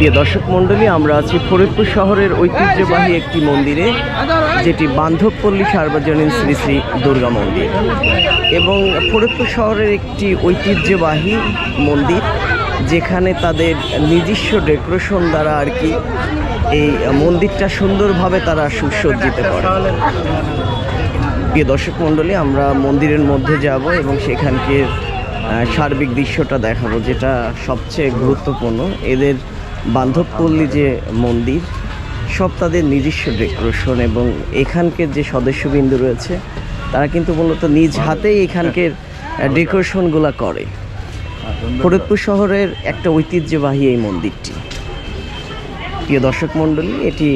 প্রিয় দর্শক মণ্ডলী, আমরা আছি ফরিদপুর শহরের ঐতিহ্যবাহী একটি মন্দিরে, যেটি বান্ধবপল্লী সার্বজনীন শ্রী শ্রী দুর্গা মন্দির। এবং ফরিদপুর শহরের একটি ঐতিহ্যবাহী মন্দির, যেখানে তাদের নিজস্ব ডেকোরেশন দ্বারা আর কি এই মন্দিরটা সুন্দরভাবে তারা সুসজ্জিত করে। প্রিয় দর্শক মণ্ডলী, আমরা মন্দিরের মধ্যে যাব এবং সেখানকে সার্বিক দৃশ্যটা দেখাবো, যেটা সবচেয়ে গুরুত্বপূর্ণ। এদের বান্ধবপল্লী যে মন্দির, সব তাদের নিজস্ব ডেকোরেশন এবং এখানকার যে সদস্যবৃন্দ রয়েছে, তারা কিন্তু মূলত নিজ হাতেই এখানকার ডেকোরেশনগুলো করে। ফরিদপুর শহরের একটা ঐতিহ্যবাহী এই মন্দিরটি। প্রিয় দর্শক মণ্ডলী, এটি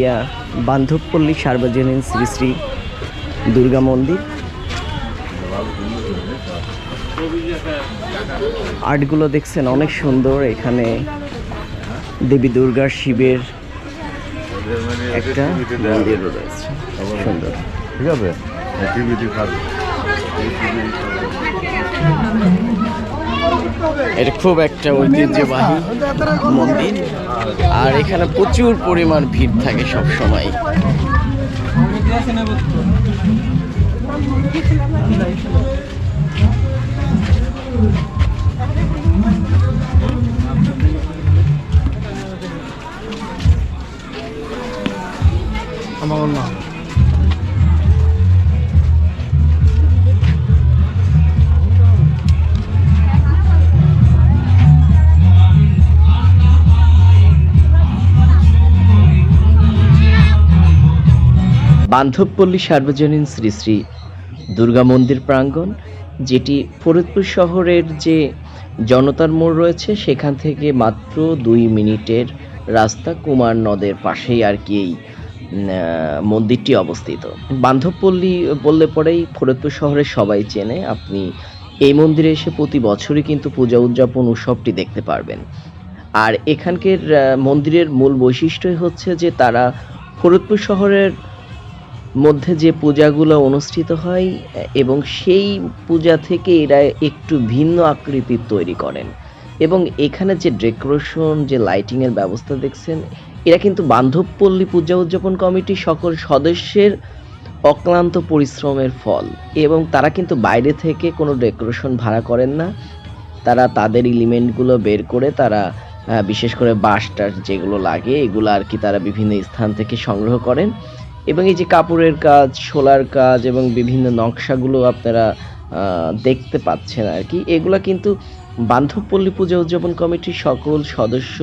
বান্ধবপল্লী সার্বজনীন শ্রী শ্রী দুর্গা মন্দির। আর্টগুলো দেখছেন, অনেক সুন্দর। এখানে দেবী দুর্গার শিবের একটা মন্দিরও রয়েছে। সুন্দর। ঠিক আছে? এটা খুব একটা ঐতিহ্যবাহী মন্দির। আর এখানে প্রচুর পরিমাণ ভিড় থাকে সব সময় আমার বান্ধবপল্লী সার্বজনীন শ্রী শ্রী দুর্গা মন্দির প্রাঙ্গণ, যেটি ফরিদপুর শহরের যে জনতার মোড় রয়েছে, সেখান থেকে মাত্র দুই মিনিটের রাস্তা কুমার নদের পাশেই আর কি এই মন্দিরটি অবস্থিত। বান্ধবপল্লী বললে পরেই ফরিদপুর শহরে সবাই চেনে আপনি এই মন্দিরে এসে প্রতি বছরই কিন্তু পূজা উদযাপন উৎসবটি দেখতে পারবেন। আর এখানকার মন্দিরের মূল বৈশিষ্ট্যই হচ্ছে যে তারা ফরিদপুর শহরের মধ্যে যে পূজাগুলো অনুষ্ঠিত হয়, এবং সেই পূজা থেকে এরা একটু ভিন্ন আকৃতির তৈরি করেন। এবং এখানে যে ডেকোরেশন, যে লাইটিংয়ের ব্যবস্থা দেখছেন এরা কিন্তু বান্ধবপল্লী পূজা উদযাপন কমিটির সকল সদস্যের অক্লান্ত পরিশ্রমের ফল এবং তারা কিন্তু বাইরে থেকে কোনো ডেকোরেশন ভাড়া করেন না। তারা তাদের এলিমেন্টগুলো বের করে তারা বিশেষ করে বাঁশ টাস যেগুলো লাগে, এগুলো আর কি তারা বিভিন্ন স্থান থেকে সংগ্রহ করেন। এবং এই যে কাপড়ের কাজ, শোলার কাজ এবং বিভিন্ন নকশাগুলো আপনারা দেখতে পাচ্ছেন আর কি, এগুলা কিন্তু বান্ধবপল্লী পূজা উদযাপন কমিটির সকল সদস্য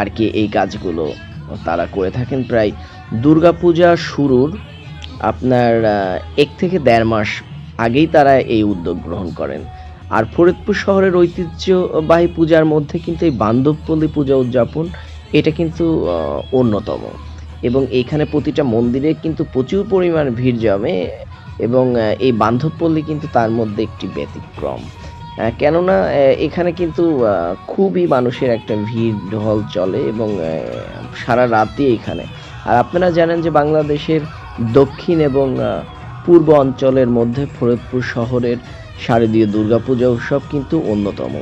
আর কি এই কাজগুলো তারা করে থাকেন প্রায় দুর্গাপূজা শুরুর আপনার এক থেকে দেড় মাস আগেই তারা এই উদ্যোগ গ্রহণ করেন। আর ফরিদপুর শহরের ঐতিহ্যবাহী পূজার মধ্যে কিন্তু এই বান্ধবপল্লী পূজা উদযাপন এটা কিন্তু অন্যতম। এবং এখানে প্রতিটা মন্দিরে কিন্তু প্রচুর পরিমাণ ভিড় জমে এবং এই বান্ধবপল্লী কিন্তু তার মধ্যে একটি ব্যতিক্রম। কেননা এখানে কিন্তু খুবই মানুষের একটা ভিড়, ঢল চলে এবং সারা রাতই এখানে। আর আপনারা জানেন যে বাংলাদেশের দক্ষিণ এবং পূর্ব অঞ্চলের মধ্যে ফরিদপুর শহরের শারদীয় দুর্গাপূজা উৎসব কিন্তু অন্যতম।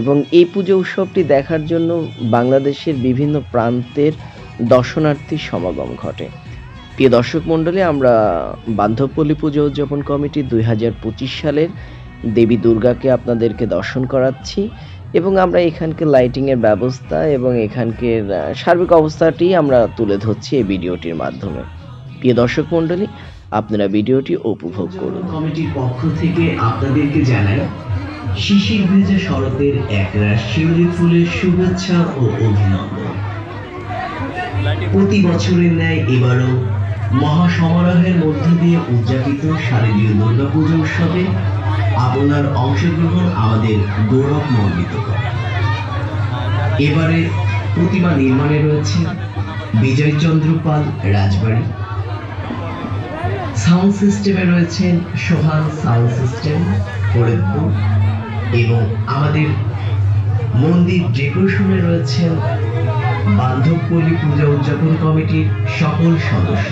এবং এই পুজো উৎসবটি দেখার জন্য বাংলাদেশের বিভিন্ন প্রান্তের দর্শনার্থীর সমাগম ঘটে। প্রিয় দর্শক মণ্ডলী, আমরা বান্ধবপল্লী পুজো উদযাপন কমিটি দুই হাজার পঁচিশ সালের দেবী দুর্গাকে আপনাদেরকে দর্শন করাচ্ছি এবং আমরা এখানকার লাইটিংয়ের ব্যবস্থা এবং এখানকার সার্বিক অবস্থাটি আমরা তুলে ধরছি এই ভিডিওটির মাধ্যমে। প্রিয় দর্শক মণ্ডলী, আপনারা ভিডিওটি উপভোগ করুন। কমিটির পক্ষ থেকে আপনাদেরকে জানাই, শিশির ভেজা শরতের একরাশ শিউলি ফুলের শুভেচ্ছা ও অভিনন্দন। প্রতি বছরের ন্যায় এবারও মহাসমারোহের মধ্য দিয়ে উদযাপিত শারদীয় দুর্গাপুজো উৎসবে আপনার অংশগ্রহণ আমাদের গৌরব মণ্ডিত করে। এবারে প্রতিমা নির্মাণে রয়েছে বিজয়চন্দ্র পাল রাজবাড়ি। সাউন্ড সিস্টেমে রয়েছেন সোহান সাউন্ড সিস্টেম ফরিদপুর এবং আমাদের মন্দির ডেকোরেশনে রয়েছেন বান্ধবপল্লী পূজা উদযাপন কমিটির সকল সদস্য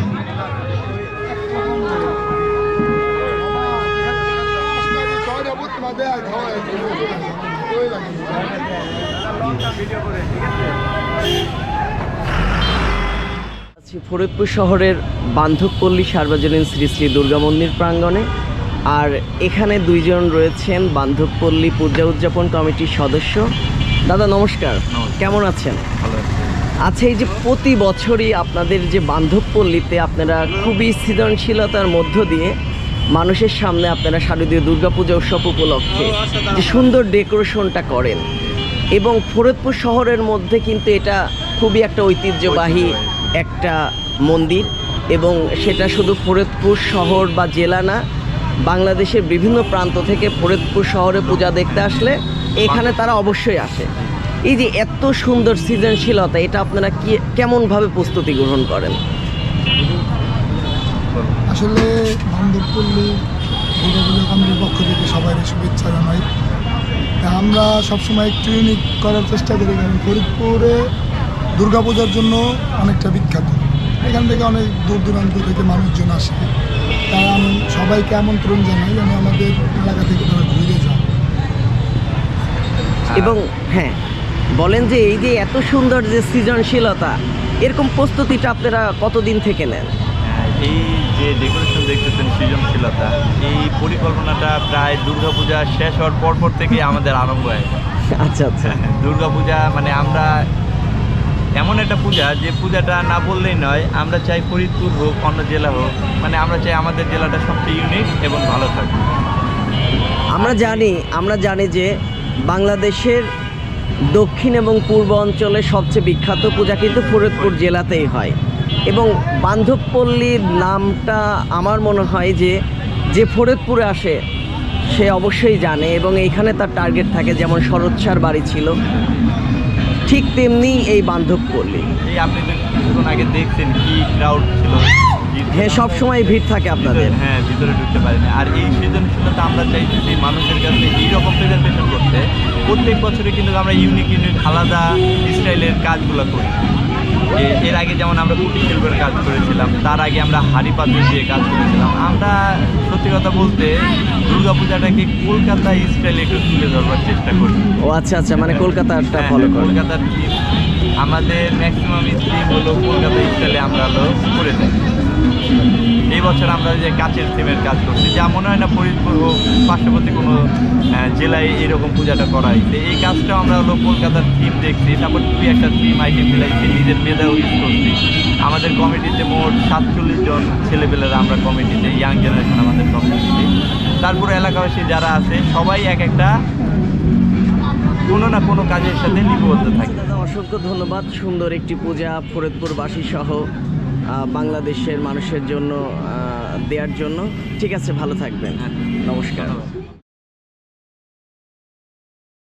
ফরিদপুর শহরের বান্ধবপল্লী সার্বজনীন শ্রী শ্রী দুর্গা মন্দির প্রাঙ্গণে। আর এখানে দুইজন রয়েছেন বান্ধবপল্লী পূজা উদযাপন কমিটির সদস্য। দাদা নমস্কার। কেমন আছেন? ভালো আচ্ছা এই যে প্রতি বছরই আপনাদের যে বান্ধবপল্লীতে আপনারা খুবই সৃজনশীলতার মধ্য দিয়ে মানুষের সামনে আপনারা শারদীয় দুর্গাপূজা উৎসব উপলক্ষে যে সুন্দর ডেকোরেশনটা করেন। এবং ফরিদপুর শহরের মধ্যে কিন্তু এটা খুবই একটা ঐতিহ্যবাহী। একটা মন্দির এবং সেটা শুধু ফরিদপুর শহর বা জেলা না, বাংলাদেশের বিভিন্ন প্রান্ত থেকে ফরিদপুর শহরে পূজা দেখতে আসলে এখানে তারা অবশ্যই আসে। এই যে এত সুন্দর সৃজনশীলতা, এটা আপনারা কি, কেমনভাবে প্রস্তুতি গ্রহণ করেন? আসলে পক্ষ থেকে সবাই শুভেচ্ছা জানাই। আমরা সবসময় একটু ইউনিক করার চেষ্টা করি, কারণ ফরিদপুরে দুর্গাপূজার জন্য অনেকটা বিখ্যাত। এখান থেকে অনেক দূর দূরান্ত থেকে মানুষজন আসে। তাই আমি সবাইকে আমন্ত্রণ জানাই যেন আমাদের এলাকা থেকে তারা ঘুরে যায় এবং হ্যাঁ বলেন যে এই যে এত সুন্দর যে সৃজনশীলতা এরকম প্রস্তুতিটা আপনারা কতদিন থেকে নেন? হ্যাঁ, এই যে ডেকোরেশন দেখতেছেন সৃজনশীলতা এই পরিকল্পনাটা প্রায় দুর্গাপূজা শেষ হওয়ার পর পর থেকে আমাদের আরম্ভ হয়। আচ্ছা আচ্ছা। দুর্গাপূজা মানে আমরা এমন একটা পূজা যে পূজাটা না বললেই নয়, আমরা চাই ফরিদপুর হোক, অন্য জেলা হোক মানে আমরা চাই আমাদের জেলাটা সবচেয়ে ইউনিক এবং ভালো থাকুক। আমরা জানি আমরা জানি যে বাংলাদেশের দক্ষিণ এবং পূর্ব অঞ্চলে সবচেয়ে বিখ্যাত পূজা কিন্তু ফরিদপুর জেলাতেই হয়। এবং বান্ধবপল্লীর নামটা আমার মনে হয় যে যে ফরিদপুরে আসে, সে অবশ্যই জানে এবং এইখানে তার টার্গেট থাকে, যেমন শরৎসার বাড়ি ছিল। ঠিক তেমনি এই বান্ধবপল্লী এই আপনি তো কিছুক্ষণ আগে দেখছেন কি ক্রাউড ছিল? হ্যাঁ সব সময় ভিড় থাকে আপনাদের। হ্যাঁ ভিতরে ঢুকতে পারেন। আর এই সৃজনশীলতা আমরা চাইতেছি মানুষের কাছে এই এইরকম প্রেজেন্টেশন করতে। প্রত্যেক বছরে কিন্তু আমরা ইউনিক ইউনিক আলাদা স্টাইলের কাজগুলো করি। এ- এর আগে যেমন আমরা কুটি শিল্পের কাজ করেছিলাম তার আগে আমরা হাড়ি পাথর দিয়ে কাজ করেছিলাম। আমরা সত্যি কথা বলতে দুর্গাপূজাটাকে কলকাতা স্টাইলে একটু তুলে ধরবার চেষ্টা করি। ও আচ্ছা আচ্ছা মানে কলকাতা একটা ফলো করেন। কলকাতার থিম আমাদের ম্যাক্সিমাম থিম হলো কলকাতা স্টাইলে আমরা হলো করে থাকি। এই বছর আমরা যে কাচের থিমের কাজ করছি, যা মনে হয় না ফরিদপুর হোক পার্শ্ববর্তী কোনো জেলায় এরকম পূজাটা করাই। তো এই কাজটাও আমরা হলো কলকাতার থিম দেখছি, তারপর দুই একটা থিম আইটেম মিলাইছি নিজের মেধাও ইউজ করছি। আমাদের কমিটিতে মোট সাতচল্লিশ জন ছেলেপেলেরা আমরা কমিটিতে ইয়াং জেনারেশন আমাদের কমিটিতে। তারপর এলাকাবাসী যারা আছে, সবাই এক একটা কোনো না কোনো কাজের সাথে লিপিবদ্ধ থাকে। অসংখ্য ধন্যবাদ, সুন্দর একটি পূজা ফরিদপুরবাসী সহ। বাংলাদেশের মানুষের জন্য দেওয়ার জন্য। ঠিক আছে ভালো থাকবেন। নমস্কার।